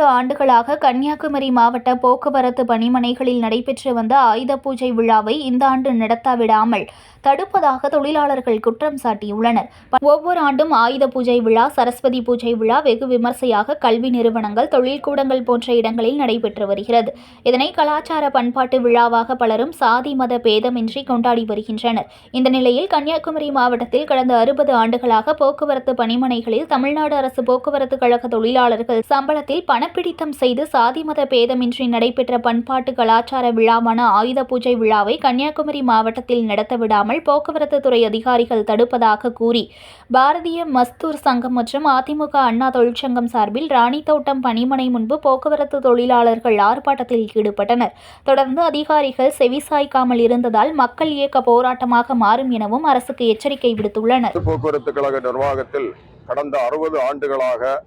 ஆண்டுகளாக கன்னியாகுமரி மாவட்ட போக்குவரத்து பணிமனைகளில் நடைபெற்று வந்த ஆயுத பூஜை விழாவை இந்த ஆண்டு நடத்தாவிடாமல் தடுப்பதாக தொழிலாளர்கள் குற்றம் சாட்டியுள்ளனர். ஒவ்வொரு ஆண்டும் ஆயுத பூஜை விழா சரஸ்வதி பூஜை விழா வெகு விமர்சையாக கல்வி நிறுவனங்கள் தொழிற்கூடங்கள் போன்ற இடங்களில் நடைபெற்று வருகிறது. இதனை கலாச்சார பண்பாட்டு விழாவாக பலரும் சாதி மத பேதமின்றி கொண்டாடி வருகின்றனர். இந்த நிலையில் கன்னியாகுமரி மாவட்டத்தில் கடந்த அறுபது ஆண்டுகளாக போக்குவரத்து பணிமனைகளில் தமிழ்நாடு அரசு போக்குவரத்து கழக தொழிலாளர்கள் சம்பளத்தில் மனப்பிடித்தம் செய்து சாதி மத பேதமின்றி நடைபெற்ற பண்பாட்டு கலாச்சார விழாவான ஆயுத பூஜை விழாவை கன்னியாகுமரி மாவட்டத்தில் நடத்த விடாமல் போக்குவரத்து துறை அதிகாரிகள் தடுப்பதாக கூறி பாரதிய மஸ்தூர் சங்கம் மற்றும் அதிமுக அண்ணா தொழிற்சங்கம் சார்பில் ராணித்தோட்டம் பணிமனை முன்பு போக்குவரத்து தொழிலாளர்கள் ஆர்ப்பாட்டத்தில் ஈடுபட்டனர். தொடர்ந்து அதிகாரிகள் செவிசாய்க்காமல் இருந்ததால் மக்கள் இயக்க போராட்டமாக மாறும் எனவும் அரசுக்கு எச்சரிக்கை விடுத்துள்ளனர். போக்குவரத்து கழக நிர்வாகத்தில் கடந்த அறுபது ஆண்டுகளாக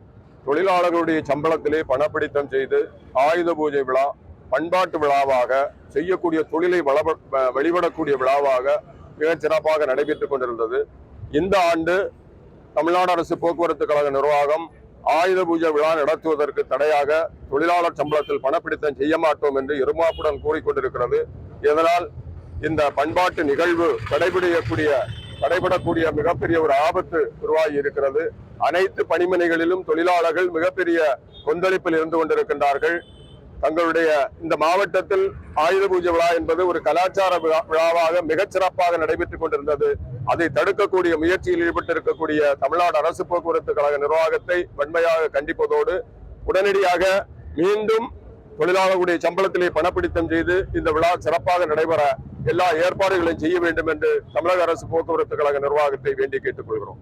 தொழிலாளர்களுடைய சம்பளத்திலே பணப்பிடித்தம் செய்து ஆயுத பூஜை விழா பண்பாட்டு விழாவாக செய்யக்கூடிய தொழிலை வளப- வெளிவிடக்கூடிய விழாவாக மிகச் சிறப்பாக நடைபெற்றுக் கொண்டிருந்தது. இந்த ஆண்டு தமிழ்நாடு அரசு போக்குவரத்து கழக நிர்வாகம் ஆயுத பூஜை விழா நடத்துவதற்கு தடையாக தொழிலாளர் சம்பளத்தில் பணப்பிடித்தம் செய்ய மாட்டோம் என்று இருமாப்புடன் கூறிக்கொண்டிருக்கிறது இதனால் இந்த பண்பாட்டு நிகழ்வு கடைபிடிக்கக்கூடிய கடைபடக்கூடிய மிகப்பெரிய ஒரு ஆபத்து உருவாகி இருக்கிறது. அனைத்து பணிமனைகளிலும் தொழிலாளர்கள் மிகப்பெரிய கொந்தளிப்பில் இருந்து கொண்டிருக்கின்றார்கள். தங்களுடைய இந்த மாவட்டத்தில் ஆயுத பூஜை விழா என்பது ஒரு கலாச்சார விழா விழாவாக மிகச் சிறப்பாக நடைபெற்றுக் கொண்டிருந்தது. அதை தடுக்கக்கூடிய முயற்சியில் ஈடுபட்டிருக்கக்கூடிய தமிழ்நாடு அரசு போக்குவரத்து கழக நிர்வாகத்தை வன்மையாக கண்டிப்பதோடு உடனடியாக மீண்டும் தொழிலாளர்களுடைய சம்பளத்திலே பணப்பிடித்தம் செய்து இந்த விழா சிறப்பாக நடைபெற எல்லா ஏற்பாடுகளையும் செய்ய வேண்டும் என்று தமிழக அரசு போக்குவரத்து கழக நிர்வாகத்தை வேண்டி கேட்டுக்கொள்கிறோம்.